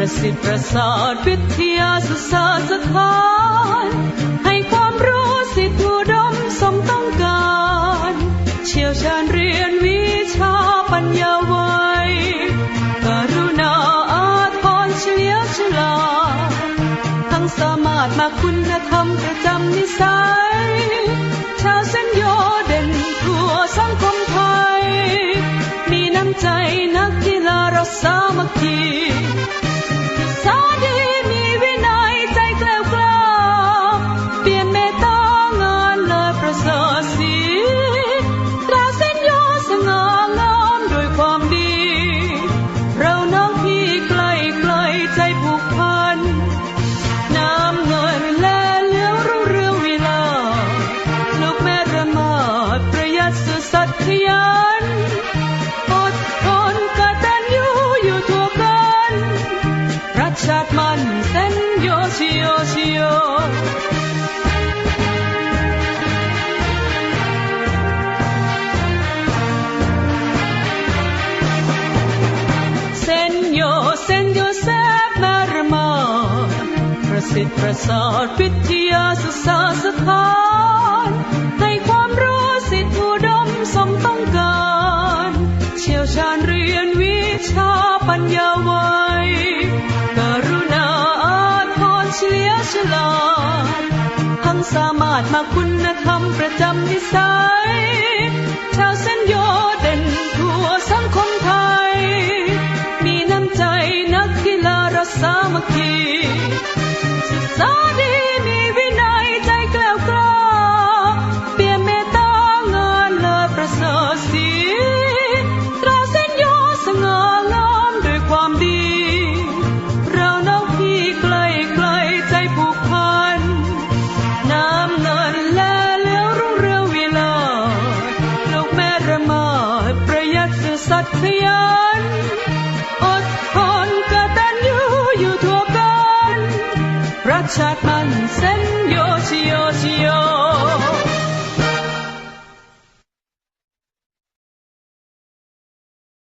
ประสิทธิ์ประสาทวิทยาสุสานสถาน ให้ความรู้สิทธิอุดมสมต้องการ เชี่ยวชาญเรียนวิชาปัญญาไว้กรุณาอาทรเฉลียวฉลาดทั้งสามารถมาคุณธรรมประจำนิสัย ชาวเส้นโยเด่นทั่วสังคมไทย มีน้ำใจนักกีฬาเราสามัค ดประหยัดสื่อสัตย์ขยันอดทนกตัญญูอยู่ทั่วกันรักชาติมันเส้นโยชิโยชิโยเส้นโยเส้นโยแซบนารมาประสิทธิ์ประสาทวิทยาศึกษาสถาน ปัญญาไว้กรุณาอาทรเฉลียวฉลาดทั้งสามารถมาคุณธรรมประจำนิสัย ชาวเส้นโยเด่นทั่วสังคมไทย มีน้ำใจนักกีฬาราสามัคคี ดสื่อสัต